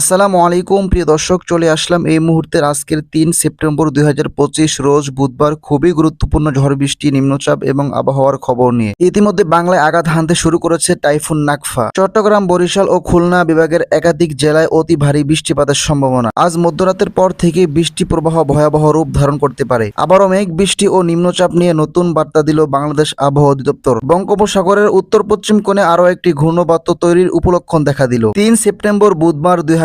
আসসালামু আলাইকুম, প্রিয় দর্শক, চলে আসলাম এই মুহূর্তের আজকের তিন সেপ্টেম্বর দুই হাজার পঁচিশ রোজ বুধবার খুবই গুরুত্বপূর্ণ ঝড় বৃষ্টি, নিম্নচাপ এবং আবহাওয়ার খবর নিয়ে। ইতিমধ্যে বাংলায় আঘাত হানতে শুরু করেছে টাইফুন নাকফা। চট্টগ্রাম, বরিশাল ও খুলনা বিভাগের একাধিক জেলায় অতি ভারী বৃষ্টিপাতের সম্ভাবনা। আজ মধ্যরাতের পর থেকে বৃষ্টি প্রবাহ ভয়াবহ রূপ ধারণ করতে পারে। আবারও মেঘ, বৃষ্টি ও নিম্নচাপ নিয়ে নতুন বার্তা দিল বাংলাদেশ আবহাওয়া অধিদপ্তর। বঙ্গোপসাগরের উত্তর পশ্চিম কোণে আরও একটি ঘূর্ণবাত্য তৈরির উপলক্ষণ দেখা দিল। তিন সেপ্টেম্বর বুধবার দুই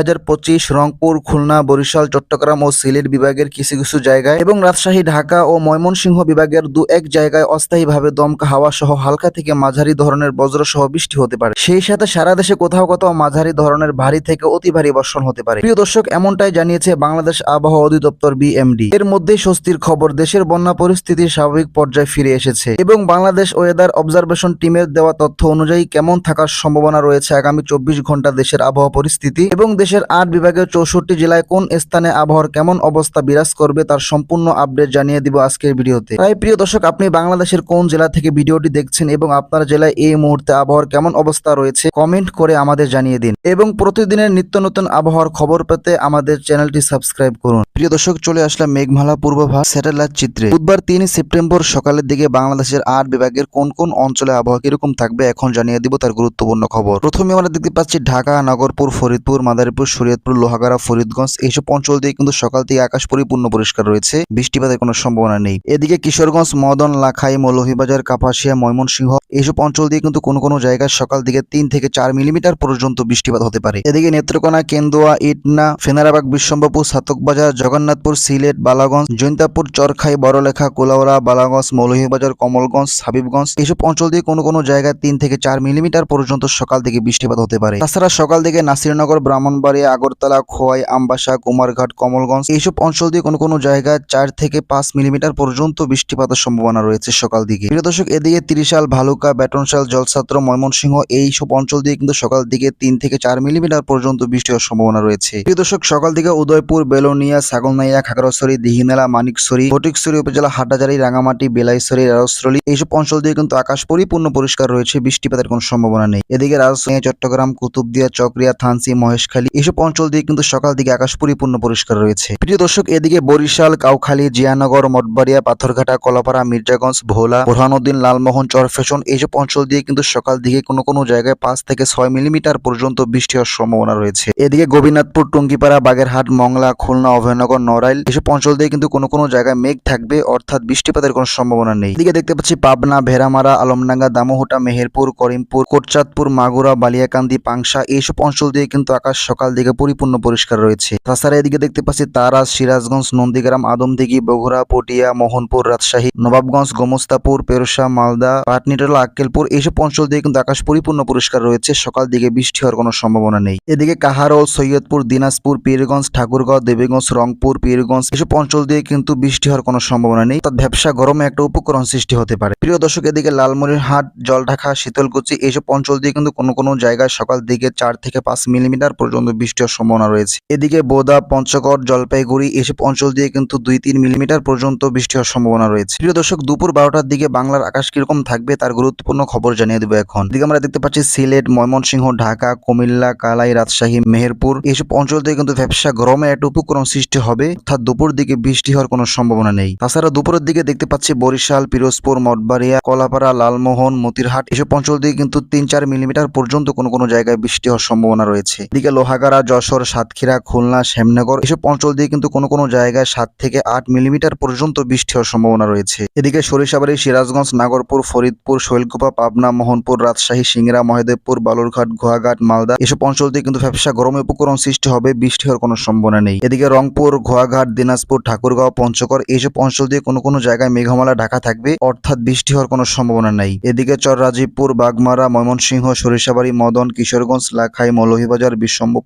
রংপুর, খুলনা, বরিশাল, চট্টগ্রাম ও সিলেট বিভাগের কিছু কিছু জায়গায় এবং রাজশাহী, ঢাকা ও ময়মনসিংহ বিভাগের দু এক জায়গায় অস্থায়ীভাবে দমকা হাওয়া সহ হালকা থেকে মাঝারি ধরনের বজ্র সহ বৃষ্টি হতে পারে। সেই সাথে সারা দেশে কোথাও কোথাও মাঝারি ধরনের ভারী থেকে অতি ভারী বর্ষণ হতে পারে। প্রিয় দর্শক, এমনটাই জানিয়েছে বাংলাদেশ আবহাওয়া অধিদপ্তর বিএমডি। এর মধ্যেই স্বস্তির খবর, দেশের বন্যা পরিস্থিতি স্বাভাবিক পর্যায়ে ফিরে এসেছে এবং বাংলাদেশ ওয়েদার অবজারভেশন টিমের দেওয়া তথ্য অনুযায়ী কেমন থাকার সম্ভাবনা রয়েছে আগামী চব্বিশ ঘণ্টা দেশের আবহাওয়া পরিস্থিতি এবং দেশের আট বিভাগের চৌষট্টি জেলায় কোন স্থানে আবহাওয়ার কেমন অবস্থা বিরাজ করবে তার সম্পূর্ণ আপডেট জানিয়ে দিব আজকের ভিডিওতে। তাই প্রিয় দর্শক, আপনি বাংলাদেশের কোন জেলা থেকে ভিডিওটি দেখছেন এবং আপনার জেলায় এই মুহূর্তে আবহাওয়ার কেমন অবস্থা রয়েছে, কমেন্ট করে আমাদের জানিয়ে দিন এবং প্রতিদিনের নিত্য নতুন আবহাওয়ার খবর পেতে আমাদের চ্যানেলটি সাবস্ক্রাইব করুন। প্রিয় দর্শক, চলে আসলাম মেঘমালা পূর্বাভাস স্যাটেলাইট চিত্রে। বুধবার তিন সেপ্টেম্বর সকালের দিকে বাংলাদেশের আট বিভাগের কোন কোন অঞ্চলে আবহাওয়া কীরকম থাকবে এখন জানিয়ে দিব তার গুরুত্বপূর্ণ খবর। প্রথমে আমরা দেখতে পাচ্ছি ঢাকা, নগরপুর, ফরিদপুর, মাদারীপুর শরীয়তপুর, লোহাগাড়া, ফরিদগঞ্জ এইসব অঞ্চল দিয়ে কিন্তু সকাল থেকে আকাশ পরিপূর্ণ পরিষ্কার রয়েছে। বৃষ্টিপাতের কোনো সম্ভাবনা নেই। এদিকে কিশোরগঞ্জ, মদন, লাখাই, মৌলভীবাজার, কাপাসিয়া, ময়মনসিংহ এইসব অঞ্চল দিয়ে কিন্তু কোনো কোনো জায়গায় সকাল দিকে তিন থেকে চার মিলিমিটার পর্যন্ত বৃষ্টিপাত হতে পারে। এদিকে নেত্রকোনা, কেন্দুয়া, ইটনা, ফেনারাবাগ বিশ্বম্বপুর সাতকবাজার, জগন্নাথপুর, সিলেট, বালাগঞ্জ, জৈন্তাপুর, চরখাই, বড়লেখা, কোলাউড়া, বালাগঞ্জ, মৌলভীবাজার, কমলগঞ্জ, হাবিবগঞ্জ এইসব অঞ্চল দিয়ে কোনো কোনো জায়গায় তিন থেকে চার মিলিমিটার পর্যন্ত সকাল থেকে বৃষ্টিপাত হতে পারে। তাছাড়া সকাল দিকে নাসিরনগর ব্রাহ্মণবাড়িয়া আগরতলা, খোয়াই, আমবাসা, কুমারঘাট, কমলগঞ্জ এইসব অঞ্চল দিয়ে কোনো কোনো জায়গায় চার থেকে পাঁচ মিলিমিটার পর্যন্ত বৃষ্টিপাতের সম্ভাবনা রয়েছে সকাল দিকে। প্রিয় দর্শক, এদিকে তিরিশাল, ভালুকা বেটনশাল জলছাত্র, ময়মনসিংহ এই সব অঞ্চল দিয়ে কিন্তু সকাল দিকে তিন থেকে চার মিলিমিটার পর্যন্ত বৃষ্টি হওয়ার সম্ভাবনা রয়েছে। প্রিয় দর্শক, সকাল দিকে উদয়পুর, বেলোনিয়া, ছাগলনাইয়া, খাগড়াছড়ি, দিহিনেলা, মানিকছড়ি, ফটিকছড়ি উপজেলা হাটাজারি রাঙামাটি, বেলাইছড়ি রাজস্থলী এইসব অঞ্চল দিয়ে কিন্তু আকাশ পরিপূর্ণ পরিষ্কার রয়েছে, বৃষ্টিপাতের কোনো সম্ভাবনা নেই। এদিকে রাজশাহী চট্টগ্রাম, কুতুবদিয়া, চকরিয়া, থানসি, মহেশখালী এইসব অঞ্চল দিয়ে কিন্তু সকাল দিকে আকাশ পরিপূর্ণ পরিষ্কার রয়েছে। প্রিয় দর্শক, এদিকে বরিশাল, কাউখালী, জিয়ানগর, মঠবাড়িয়া, পাথরঘাটা, কলাপাড়া, মির্জাগঞ্জ, ভোলা বোরহানুদ্দিন লালমোহন, চরফেশন এইসব অঞ্চল দিয়ে কিন্তু সকাল দিকে কোনো কোনো জায়গায় পাঁচ থেকে ছয় মিলিমিটার পর্যন্ত বৃষ্টি হওয়ার সম্ভাবনা রয়েছে। এদিকে গোবিনাথপুর টুঙ্গিপাড়া, বাগেরহাট, মংলা, খুলনা, অভয়নগর, নড়াইল এসব অঞ্চল দিয়ে কিন্তু কোনো কোনো জায়গায় মেঘ থাকবে, অর্থাৎ বৃষ্টিপাতের কোনো সম্ভাবনা নেই। এদিকে দেখতে পাচ্ছি পাবনা, ভেড়ামারা, আলমডাঙ্গা, দামোহটা, মেহেরপুর, করিমপুর, কোটচাঁদপুর, মাগুরা, বালিয়াকান্দি, পাংশা এইসব অঞ্চল দিয়ে কিন্তু আকাশ সকাল দিকে পরিপূর্ণ পরিষ্কার রয়েছে। তাছাড়া এদিকে দেখতে পাচ্ছি তারাস সিরাজগঞ্জ, নন্দীগ্রাম আদমদিঘি বগুড়া, পটিয়া, মোহনপুর, রাজশাহী, নবাবগঞ্জ, গোমস্তাপুর পেরসা মালদা, পাটনিটলা, আক্কেলপুর এইসব অঞ্চল দিয়ে কিন্তু আকাশ পরিপূর্ণ পরিষ্কার রয়েছে। সকাল দিকে বৃষ্টি হওয়ার কোনো সম্ভাবনা নেই। এদিকে কাহারোল, সৈয়দপুর, দিনাজপুর, পীরগঞ্জ, ঠাকুরগাঁও, দেবীগঞ্জ, রংপুর, পীরগঞ্জ এসব অঞ্চল দিয়ে কিন্তু বৃষ্টি হওয়ার কোনো সম্ভাবনা নেই। তার ব্যবসা গরমে একটা উপকরণ সৃষ্টি হতে পারে। প্রিয় দর্শক, এদিকে লালমনিরহাট, জলঢাকা, শীতলকুচি এইসব অঞ্চল দিয়ে কিন্তু কোনো কোনো জায়গায় সকাল দিকে চার থেকে পাঁচ মিলিমিটার পর্যন্ত বৃষ্টি হওয়ার সম্ভাবনা রয়েছে। এদিকে বোদা, পঞ্চগড়, জলপাইগুড়ি এসব অঞ্চল দিয়ে কিন্তু দুই তিন মিলিমিটার পর্যন্ত বৃষ্টি হওয়ার সম্ভাবনা রয়েছে। প্রিয় দর্শক, দুপুর বারোটার দিকে বাংলার আকাশ কীরকম থাকবে তার গুরুত্বপূর্ণ খবর জানিয়ে দেবো এখন। দিকে আমরা দেখতে পাচ্ছি সিলেট, ময়মনসিংহ, ঢাকা, কুমিল্লা, কালাই, রাজশাহী, মেহেরপুর এসব অঞ্চল থেকে কিন্তু ব্যবসা গরমে একটা উপকরণ সৃষ্টি হবে। অর্থাৎ দুপুর দিকে বৃষ্টি হওয়ার কোনো সম্ভাবনা নেই। তাছাড়া দুপুরের দিকে দেখতে পাচ্ছি বরিশাল, পিরোজপুর, মঠবাড়িয়া, কলাপাড়া, লালমোহন, মতিরহাট এসব অঞ্চল দিয়ে কিন্তু তিন চার মিলিমিটার পর্যন্ত কোনো কোনো জায়গায় বৃষ্টি হওয়ার সম্ভাবনা রয়েছে। এদিকে লোহাগাড়া যশোর, সাতক্ষীরা, খুলনা, শ্যামনগর এসব অঞ্চল দিয়ে কিন্তু কোনো কোনো জায়গায় সাত থেকে আট মিলিমিটার পর্যন্ত বৃষ্টি হওয়ার সম্ভাবনা রয়েছে। এদিকে সরিষাবাড়ি, সিরাজগঞ্জ, নাগরপুর, ফরিদপুর, শৈলকুপা, পাবনা, মোহনপুর, রাজশাহী সিংরা মহেদেবপুর, বালুরঘাট, গোয়াঘাট, মালদা এসব অঞ্চল দিয়ে কিন্তু ব্যবসা গরমে উপকরণ সৃষ্টি হবে, বৃষ্টি হওয়ার কোনো সম্ভাবনা নেই। এদিকে রংপুর, গোয়াঘাট, দিনাজপুর, ঠাকুরগাঁও, পঞ্চগড় এইসব অঞ্চল দিয়ে কোনো কোনো জায়গায় মেঘমালা ঢাকা থাকবে, অর্থাৎ বৃষ্টি হওয়ার কোনো সম্ভাবনা নেই। এদিকে চর রাজীবপুর বাগমারা, ময়মনসিংহ, সরিষাবাড়ি, মদন, কিশোরগঞ্জ, লাখাই, মৌলভীবাজার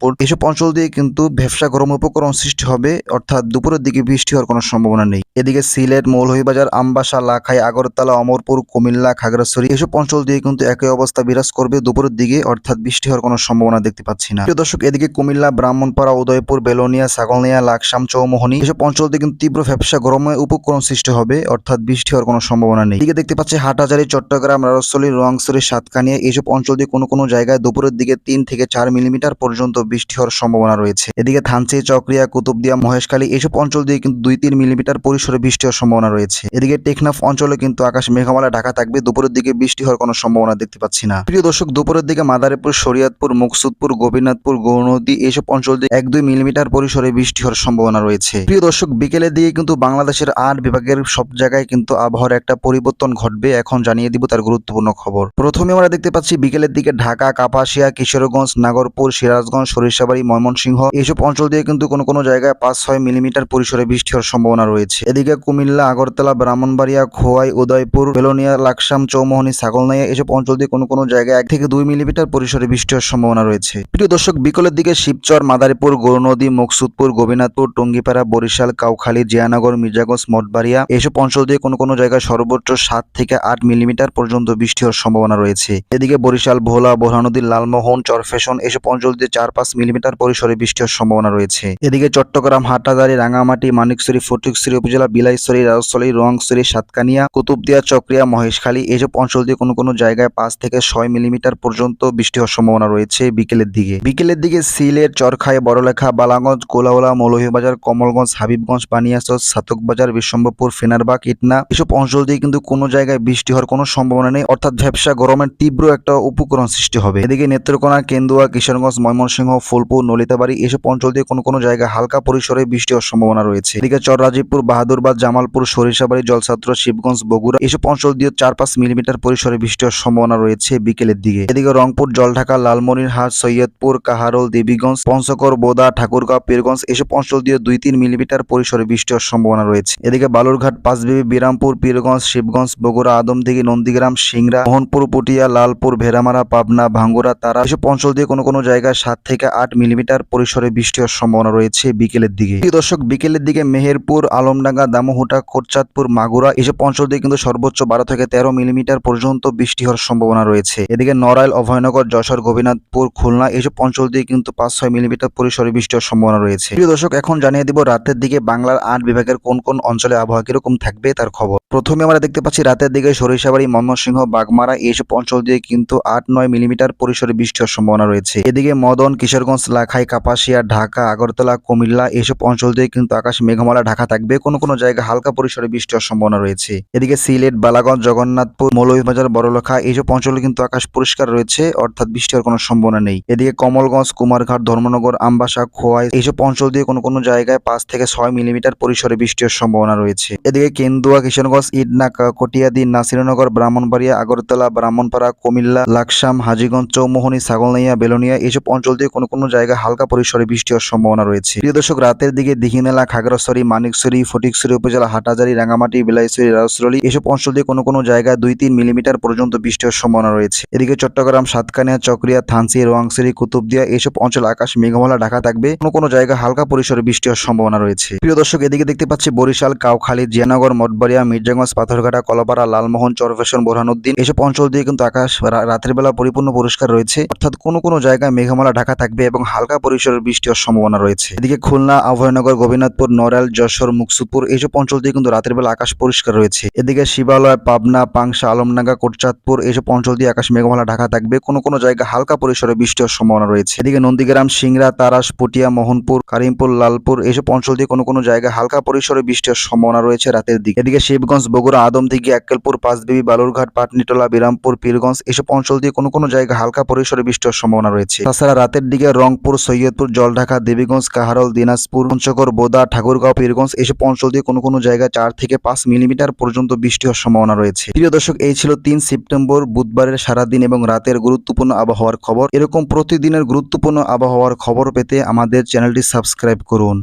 বিশ্বম্বপুর এসব অঞ্চল দিয়ে কিন্তু ব্যবসা গরম উপকরণ সৃষ্টি হবে, অর্থাৎ দুপুরের দিকে বৃষ্টি হওয়ার কোনো সম্ভাবনা নেই। এদিকে সিলেট, মৌলভীবাজার, আমবাসা, লাখাই, আগরতলা, অমরপুর, কুমিল্লা, খাগড়াছড়ি, এসব অঞ্চল দিয়ে কিন্তু একই অবস্থা বিরাজ করবে দুপুরের দিকে, অর্থাৎ বৃষ্টি হওয়ার কোনো সম্ভাবনা দেখতে পাচ্ছি না। দর্শক, এদিকে কুমিল্লা, ব্রাহ্মণপাড়া, উদয়পুর, বেলোনিয়া ছাগলনিয়া লাকসাম, চৌমোহনী, এসব অঞ্চল দিয়ে কিন্তু তীব্র ব্যবসা গরমে উপকরণ সৃষ্টি হবে, অর্থাৎ বৃষ্টি হওয়ার কোনো সম্ভাবনা নেই। এদিকে দেখতে পাচ্ছি হাটাজারি চট্টগ্রাম রাজস্থলী রোয়াংছড়ি, সাতকানিয়া এইসব অঞ্চল দিয়ে কোনো কোনো জায়গায় দুপুরের দিকে তিন থেকে চার মিলিমিটার পর্যন্ত বৃষ্টি হওয়ার সম্ভাবনা রয়েছে। এদিকে থানচি চক্রিয়া, কুতুবদিয়া, মহেশখালী এসব অঞ্চল দিয়ে কিন্তু দুই তিন মিলিমিটার পরিসরে বৃষ্টি হওয়ার সম্ভাবনা রয়েছে। এদিকে টেকনাফ অঞ্চলে কিন্তু আকাশ মেঘামালা, ঢাকা থাকবে। দুপুরের দিকে বৃষ্টি হওয়ার কোনো সম্ভাবনা দেখতে পাচ্ছি না। প্রিয় দর্শক, দুপুরের দিকে মাদারীপুর, শরিয়াতপুর, মুকসুদপুর, গোপীনাথপুর, গৌরনদী এসব অঞ্চল দিয়ে এক দুই মিলিমিটার পরিসরে বৃষ্টি হওয়ার সম্ভাবনা রয়েছে। প্রিয় দর্শক, বিকেলের দিকে কিন্তু বাংলাদেশের আর বিভাগের সব জায়গায় কিন্তু আবহাওয়ার একটা পরিবর্তন ঘটবে, এখন জানিয়ে দিব তার গুরুত্বপূর্ণ খবর। প্রথমে আমরা দেখতে পাচ্ছি বিকেলের দিকে ঢাকা, কাপাসিয়া, কিশোরগঞ্জ, নাগরপুর, সিরাজগঞ্জ সরিষাবাড়ি, ময়মনসিংহ, এইসব অঞ্চল দিয়ে কিন্তু কোনো কোনো জায়গায় পাঁচ ছয় মিলিমিটার পরিসরে বৃষ্টি হওয়ার সম্ভাবনা রয়েছে। এদিকে কুমিল্লা, আগরতলা, ব্রাহ্মণবাড়িয়া, খোয়াই, উদয়পুর, বেলোনিয়া, লাকসাম, চৌমোহনী, ছাগলনাইয়া এসব অঞ্চল দিয়ে কোনো কোনো জায়গায় এক থেকে দুই মিলিমিটার পরিসরে বৃষ্টি হওয়ার সম্ভাবনা রয়েছে। প্রিয় দর্শক, বিকেলের দিকে শিবচর, মাদারীপুর, গৌরনদী, মুকসুদপুর গোবিনাথপুর টঙ্গিপাড়া, বরিশাল, কাউখালী, জিয়ানগর, মির্জাগঞ্জ, মঠবাড়িয়া এসব অঞ্চল দিয়ে কোনো কোনো জায়গায় সর্বোচ্চ সাত থেকে আট মিলিমিটার পর্যন্ত বৃষ্টি হওয়ার সম্ভাবনা রয়েছে। এদিকে বরিশাল, ভোলা, বোরহানদী, লালমোহন, চরফেশন এসব অঞ্চল দিয়ে চার পাঁচ মিলিমিটার পরিসরে বৃষ্টি হওয়ার সম্ভাবনা রয়েছে। এদিকে চট্টগ্রাম হাটাদারি রাঙামাটি মানিকছড়ি ফটিকছড়ি উপজেলা বিলাইছড়ি রাজস্থলী রোয়াংছড়ি সাতকানিয়া, কুতুবদিয়া, চক্রিয়া, মহেশখালী এসব অঞ্চল দিয়ে কোনো কোনো জায়গায় পাঁচ থেকে ছয় মিলিমিটার পর্যন্ত বৃষ্টি হওয়ার সম্ভাবনা রয়েছে বিকেলের দিকে। বিকেলের দিকে সিলেট, চরখাই, বড়লেখা, বালাগঞ্জ কোলাওলা মৌলভীবাজার, কমলগঞ্জ, হাবিবগঞ্জ পানিয়াচর সাতকবাজার বিশ্বম্বরপুর ফেনারবাগ, ইটনা এসব অঞ্চল দিয়ে কিন্তু কোনো জায়গায় বৃষ্টি হওয়ার কোনো সম্ভাবনা নেই। অর্থাৎ ভ্যাবসা গরমের তীব্র একটা উপকরণ সৃষ্টি হবে। এদিকে নেত্রকোনা, কেন্দুয়া, কিশোরগঞ্জ, ময়মনসিংহ ফুলপুর, নলিতাবাড়ি এসব অঞ্চল দিয়ে কোনো কোনো জায়গায় হালকা পরিসরে বৃষ্টি হওয়ার সম্ভাবনা রয়েছে। এদিকে চররাজীবপুর বাহাদুরবাদ, জামালপুর, সরিষাবাড়ি, জলছাত্র, শিবগঞ্জ, বগুড়া এসব অঞ্চল দিয়ে চার পাঁচ মিলিমিটার পরিসরে বৃষ্টি হওয়ার সম্ভাবনা রয়েছে বিকেলের দিকে। এদিকে রংপুর, জলঢাকা, লালমনিরহাট, সৈয়দপুর, কাহারোল, দেবীগঞ্জ পঞ্চকর বোদা, ঠাকুরগাঁও, পীরগঞ্জ এসব অঞ্চল দিয়ে দুই তিন মিলিমিটার পরিসরে বৃষ্টি হওয়ার সম্ভাবনা রয়েছে। এদিকে বালুরঘাট, পাঁচবিবি, বিরামপুর, পীরগঞ্জ, শিবগঞ্জ, বগুড়া, আদমদিঘি, নন্দীগ্রাম, সিংড়া, মোহনপুর, পুটিয়া, লালপুর, ভেড়ামারা, পাবনা ভাঙ্গুরা তারা এসব অঞ্চল দিয়ে কোনো কোনো জায়গায় সাত থেকে আট মিলিমিটার পরিসরে বৃষ্টি হওয়ার সম্ভাবনা রয়েছে বিকেলের দিকে। দর্শক, বিকেলের দিকে মেহেরপুর, আলমডাঙ্গা, দামোহুটা, কোটচাঁদপুর, মাগুরা এসব অঞ্চল দিয়ে কিন্তু সর্বোচ্চ বারো থেকে তেরো মিলিমিটার পর্যন্ত বৃষ্টি হওয়ার সম্ভাবনা রয়েছে। এদিকে নড়াইল, অভয়নগর, যশোর, গোপীনাথপুর, খুলনা এসব অঞ্চল দিয়ে কিন্তু পাঁচ ছয় মিলিমিটার পরিসরে বৃষ্টি হওয়ার সম্ভাবনা রয়েছে। প্রিয় দর্শক, এখন জানিয়ে দিব রাতের দিকে বাংলার আট বিভাগের কোন কোন অঞ্চলে আবহাওয়া কীরকম থাকবে তার খবর। প্রথমে আমরা দেখতে পাচ্ছি রাতের দিকে সরিষাবাড়ি, ময়মনসিংহ, বাগমারা এইসব অঞ্চল দিয়ে কিন্তু আট নয় মিলিমিটার পরিসরে বৃষ্টি হওয়ার সম্ভাবনা রয়েছে। এদিকে মদন কিশোরগঞ্জ, লাখাই, কাপাসিয়া, ঢাকা, আগরতলা, কুমিল্লা এইসব অঞ্চল দিয়ে কিন্তু আকাশ মেঘমালা ঢাকা থাকবে। কোনো কোনো জায়গায় হালকা পরিসরে বৃষ্টি হওয়ার সম্ভাবনা রয়েছে। এদিকে সিলেট, বালাগঞ্জ, জগন্নাথপুর, মৌলভীবাজার, বড়লেখা এইসব অঞ্চলে কিন্তু আকাশ পরিষ্কার রয়েছে, অর্থাৎ বৃষ্টি হওয়ার কোনো সম্ভাবনা নেই। এদিকে কমলগঞ্জ, কুমারঘাট, ধর্মনগর, আমবাসা, খোয়াই এইসব অঞ্চল দিয়ে কোনো কোনো জায়গায় পাঁচ থেকে ছয় মিলিমিটার পরিসরে বৃষ্টি হওয়ার সম্ভাবনা রয়েছে। এদিকে কেন্দুয়া, কিশোরগঞ্জ, ইটনা কটিয়াদি, নাসিরনগর, ব্রাহ্মণবাড়িয়া, আগরতলা, ব্রাহ্মণপাড়া, কুমিল্লা, লাকসাম, হাজিগঞ্জ, চৌমোহনী, ছাগলনাইয়া, বেলনিয়া এইসব অঞ্চল দিয়ে কোনো কোনো জায়গায় হালকা পরিসরে বৃষ্টি হওয়ার সম্ভাবনা রয়েছে। প্রিয় দর্শক, রাতের দিকে দিঘিনালা, খাগড়াছড়ি, মানিকছড়ি, ফটিকছড়ি উপজেলা, হাটাজারি, রাঙামাটি, বিলাইছড়ি রাজস্থলী এসব অঞ্চল দিয়ে কোনো কোনো জায়গায় দুই তিন মিলিমিটার পর্যন্ত বৃষ্টি হওয়ার সম্ভাবনা রয়েছে। এদিকে চট্টগ্রাম, সাতকানিয়া, চক্রিয়া থানসি রোয়াংছড়ি, কুতুবদিয়া এইসব অঞ্চল আকাশ মেঘমালা ঢাকা থাকবে। কোনো কোনো জায়গায় হালকা পরিসরে বৃষ্টি হওয়ার সম্ভাবনা রয়েছে। প্রিয় দর্শক, এদিকে দেখতে পাচ্ছি বরিশাল, কাউখালী, জিয়ানগর, মঠবাড়িয়া, মির্জাগঞ্জ, পাথরঘাটা, কলপাড়া, লালমোহন চরফেশন বোরহানুদ্দিন এসব অঞ্চল দিয়ে কিন্তু আকাশ রাতের বেলা পরিপূর্ণ পরিষ্কার রয়েছে। অর্থাৎ কোনো কোনো জায়গায় মেঘমালা ঢাকা থাকবে। এবং হালকা পরিসরের বৃষ্টি হওয়ার সম্ভাবনা রয়েছে। এদিকে খুলনা অভয়নগর গোবিনাথপুর নড়াইল, যশোর মুকসুদপুর এইসব অঞ্চল দিয়ে কিন্তু রাতের বেলা আকাশ পরিষ্কার রয়েছে। এদিকে শিবালয়, পাবনা, পাংশা আলমনাগা কোটচাঁদপুর এইসব অঞ্চল দিয়ে আকাশ মেঘমালা ঢাকা থাকবে। কোনো কোনো জায়গায় হালকা পরিসরে বৃষ্টি হওয়ার সম্ভাবনা রয়েছে। এদিকে নন্দীগ্রাম সিংরা তারাস, পুটিয়া, মোহনপুর, কারিমপুর, লালপুর এইসব অঞ্চল দিয়ে কোনো কোনো জায়গায় হালকা পরিসরে বৃষ্টি হওয়ার সম্ভাবনা রয়েছে রাতের দিকে। এদিকে শিবগঞ্জ, বগুড়া, আদমদিঘি, এক্কেলপুর, পাঁচবিবি, বালুরঘাট, পাটনিটলা, বিরামপুর, পীরগঞ্জ এসব অঞ্চল দিয়ে কোনো কোনো জায়গায় হালকা পরিসরে বৃষ্টি হওয়ার সম্ভাবনা রয়েছে। তাছাড়া রাতের দিকে রংপুর, সৈয়দপুর, জলঢাকা, দেবীগঞ্জ, কাহারল, দিনাজপুর, পঞ্চগড়, বোদা, ঠাকুরগাঁও, পীরগঞ্জ এসব অঞ্চল দিয়ে কোনো কোনো জায়গায় চার থেকে পাঁচ মিলিমিটার পর্যন্ত বৃষ্টি হওয়ার সম্ভাবনা রয়েছে। প্রিয় দর্শক, এই ছিল তিন সেপ্টেম্বর, বুধবারের সারাদিন এবং রাতের গুরুত্বপূর্ণ আবহাওয়ার খবর। এরকম প্রতিদিনের গুরুত্বপূর্ণ আবহাওয়ার খবর পেতে আমাদের চ্যানেলটি সাবস্ক্রাইব করুন।